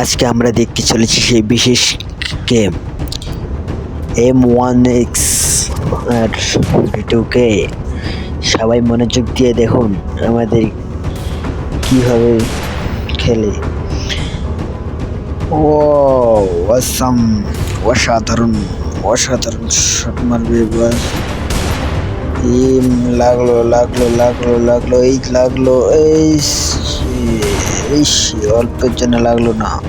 আজকে আমরা দেখতে চলেছি সেই বিশেষ গেম এম ওয়ান এক্স আর টুকে সবাই মনোযোগ দিয়ে দেখুন আমাদের কীভাবে খেলে। ও অসাম অসাধারণ অসাধারণ শট মারবে এবার। লাগল লাগল লাগল লাগল, এই লাগল, এই সে- এই সে, অল্পের জন্য লাগল না।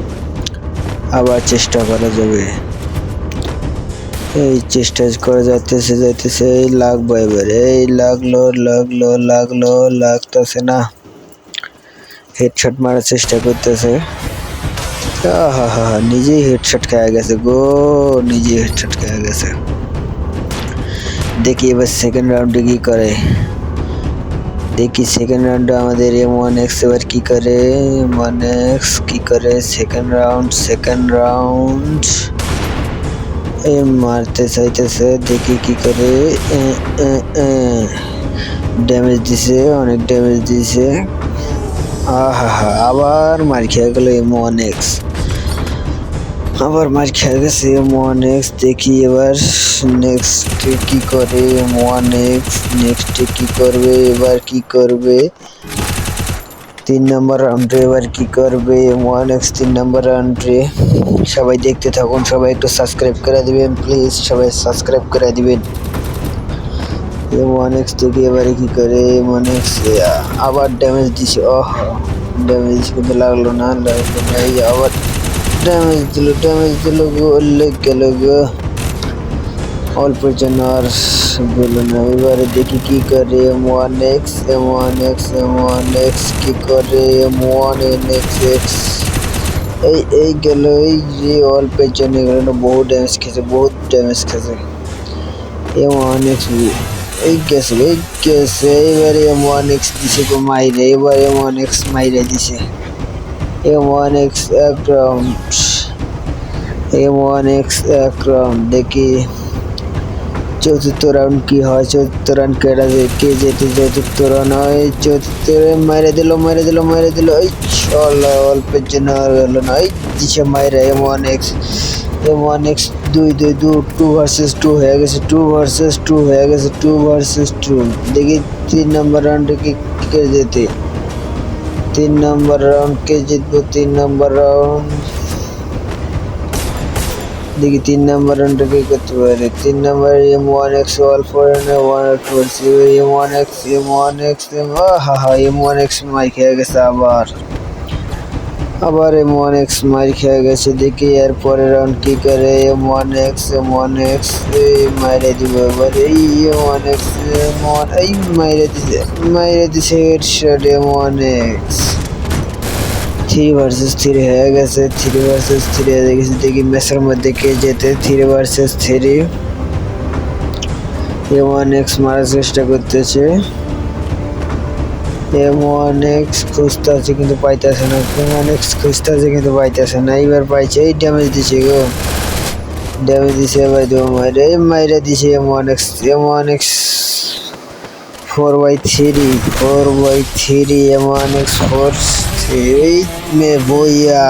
আবার চেষ্টা করা যাবে। এই চেষ্টা করে যাইতেছে যাইতেছে এই লাগবো এবার। এই লাগল লাগল লাগল লাগতেছে না। হেডশট মারার চেষ্টা করতেছে। হা হা নিজেই হেডশট খেয়ে গেছে গো নিজেই হেডশট খেয়ে গেছে। দেখি এবার সেকেন্ড রাউন্ডে কি করে। দেখি সেকেন্ড রাউন্ডে আমাদের এম ওয়ান এক্স এবার কি করে? এম ওয়ান এক্স কি করে? সেকেন্ড রাউন্ড সেকেন্ড রাউন্ড এ মারতে চাইতেছে, দেখি কি করে। ড্যামেজ দিছে, অনেক ড্যামেজ দিছে। আহা আবার মার খেয়ে গেল এম ওয়ান এক্স আবার মার খেয়ে গেছে এম ওয়ান এক্স দেখি এবার নেক্সট কি করে এম ওয়ান এক্স নেক্সট কি করবে এবার কি করবে তিন নম্বর রাউন্ডে এবার কি করবে এম ওয়ান এক্স তিন নম্বর রাউন্ডে সবাই দেখতে থাকুন সবাই একটু সাবস্ক্রাইব করে দিবেন প্লিজ সবাই সাবস্ক্রাইব করে দিবেন এম ওয়ান এক্স দেখি এবারে কি করে এম ওয়ান এক্স আবার ড্যামেজ দিছে ওহ ড্যামেজ কিন্তু লাগল না লাগল না এই আবার ড্যামেজ দিল ড্যামেজ দিল গো লেগ গেল গো অল্পের জন্য আর গেল না এবারে দেখি কি করে M one X M one X M one X কি করে M one N X X এই এই গেল এই যে অল্পের জন্য গেল না বহু ড্যামেজ খেয়েছে বহুত ড্যামেজ খেয়েছে এম ওয়ান এক্স এই গেছে এই গেছে এবারে এম ওয়ান এক্স দিছে গো মাইরে এবার এম ওয়ান এক্স মাইরে দিছে এম ওয়ান এক্স এক রাউন্ড এম ওয়ান এক্স এক রাউন্ড দেখি চতুর্থ রাউন্ড কি হয় চতুর্থ রাউন্ড কেটা যে- কে যেতে চতুর্থ রাউন্ড হয় চতুর্থ মেরে দিল মেরে দিল মেরে দিল এই চল অল্পের জন্য আর গেল না এই দিছে মাইরা M one X M one X দুই দুই দু টু ভার্সেস টু হয়ে গেছে টু ভার্সেস টু হয়ে গেছে টু ভার্সেস টু দেখি তিন নম্বর রাউন্ডে কি কে যেতে তিন নম্বর রাউন্ড কে জিতবো তিন নম্বর রাউন্ড দেখি তিন নম্বর রাউন্ডে কে করতে পারে তিন নম্বর M one X wall four one four M one X M one X M হা হা এম ওয়ান এক্স মাই খেয়ে গেছে আবার আবার এম ওয়ান এক্স মার খেয়ে গেছে, দেখি এর পরের রাউন্ড কি করে। M one X M one X এই মাইরে দিব এবার। এই M one X M one এই মাইরে দিছে মাইরে দিছে headshot M one X three versus three হয়ে গেছে থ্রি ভার্সেস থ্রি হয়ে গেছে দেখি ম্যাচের মধ্যে কে যেতে three versus three M one X মারার চেষ্টা করতেছে। এম এক্স খুঁজতে আছে কিন্তু পাইতেছে না। এম এক্স খুঁজতে আছে কিন্তু পাইতেছে না। এইবার পাইছে, এই ড্যামেজ দিছে গো। ড্যামেজ দিছে এবার দু মাইরে মাইরে দিছে M one X M one X four by three four by three M X four three মে বইয়া।